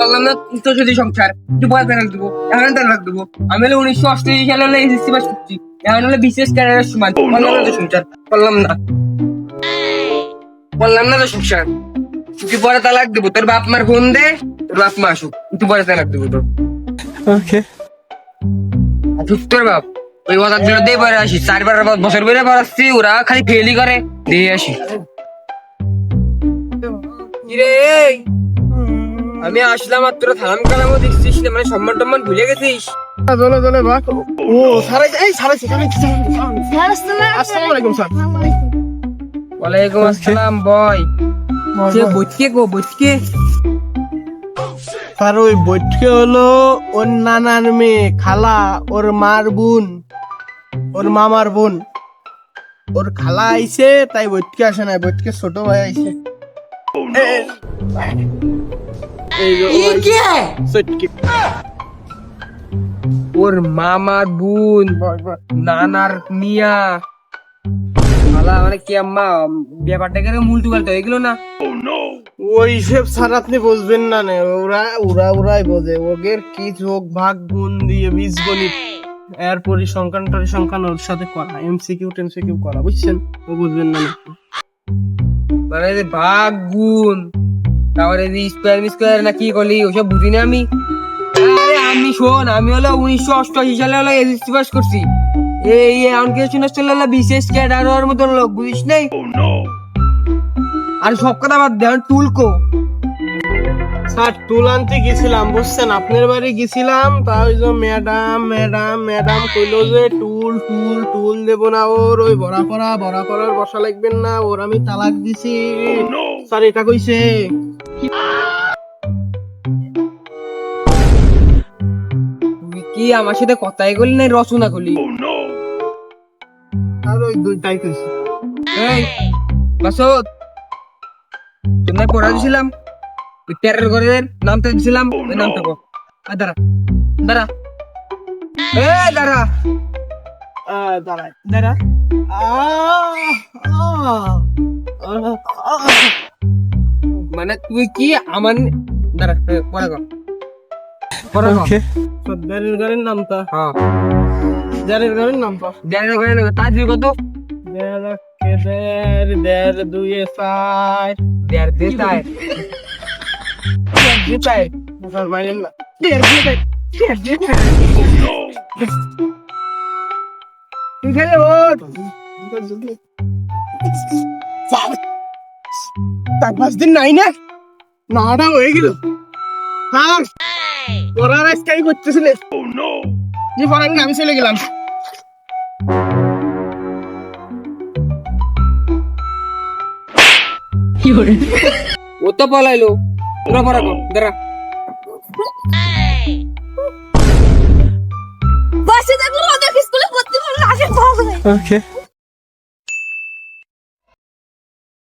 বললাম না তো যদি সংসার একটু দেবো। এখন তার রাখ দেবো। আমি হলে উনিশশো অষ্টআশি সালে হলে এসএসসি পাস করছি। এখন হলে বিশেষ ক্যারিয়ারের সমান। বললাম না তো সংসার বললাম না। বললাম না তো সংসার। তুই পরে তালাক দেবো তোর বাপ মার ফোন দে তোর বাপ মা আসুক তুই পরে তালাক দেবো তোর. চুপ তোর বাপ ওই জন্য দিয়ে পরে আসি। চারবার বছর বেড়ে পর আসছি ওরা খালি ফেলি করে দিয়ে আসি। আমি আসলাম আর তোরা থালাম কালামও দেখছিস না মানে সম্মান টম্মান ভুলে গেছিস? চলে চলে বাক ও সারাই এই সারাই সেখানে আসসালামু আলাইকুম। স্যার। ওয়ালাইকুম আসসালাম বয়। সে গো স্যার ওই বৈঠকে হলো ওর নানার মেয়ে খালা ওর মার বোন ওর মামার বোন। ওর খালা আইছে তাই বৈঠকে আসে না বৈঠকে ছোট ভাই আইছে। ওর মামার বোন নানার মিয়া। মালা মানে কি আম্মা ব্যাপারটা কেন মুলটু এগুলো না? ওই সব স্যার আপনি বুঝবেন না নে। ওরা ওরা ওরাই বোঝে। ওদের কি যোগ ভাগ গুণ দিয়ে বীজগণিত? এর পরিসংখ্যান টরিসংখ্যান ওর সাথে করা। এমসিকিউ টেমসিকিউ করা বুঝছেন? ও বুঝবেন না না। মানে ভাগ গুণ তারপরে যে স্কোয়ার স্কোয়ার না কি করলি ওসব বুঝি না আমি। আরে আমি শোন আমি হলো উনিশশো অষ্টআশি সালে হলো এসএসসি পাস করছি। এই এমন কিছু শুনে চলে হলো বিশেষ ক্যাডার মতন লোক বুঝিস নাই? আর সব কথা বাদ দে এখন টুলকো। স্যার টুল আনতে গেছিলাম বুঝছেন? আপনার বাড়ি গেছিলাম তা ওই যে ম্যাডাম ম্যাডাম ম্যাডাম কইলো যে টুল টুল টুল দেবো না ওর ওই বড়া করা বড়া করার বসা লাগবেন না ওর আমি তালাক দিছি। স্যার এটা কইছে। কি আমার সাথে কথাই বললি না রচনা করলি? আর ওই দুইটাই কইছে। এই বাসত তোমরা পড়া দিছিলাম ওই টেরার ঘরের নামটা দিছিলাম ওই নামটা কো। আয় দাঁড়া দাঁড়া। এ দাঁড়া। দাঁড়া আহ, আহ, আহ, আহ। মানে তুই কি আমার নি- দাঁড়া পড়া কর। পড়া কর। সর্দারের ঘরের নামটা হ্যাঁ। সর্দারের ঘরের নামটা দেড় ঘরে তাজ কত? দেড় একে দেড় দেড় দুয়ে চার। দেড় দে তাই দেড় দে না দেড় দেড় খেলে ওঠ চার পাঁচ দিন নাই না? নাটা হয়ে গেল। স্যার পড়ার আজকাই করতেছিলে যে পড়ার আমি চলে গেলাম। ও তো পলাইলো। তোরা পড়া কর দাঁড়া বাসে থাকলে ওদের স্কুলে ভর্তি করলে আগে ওকে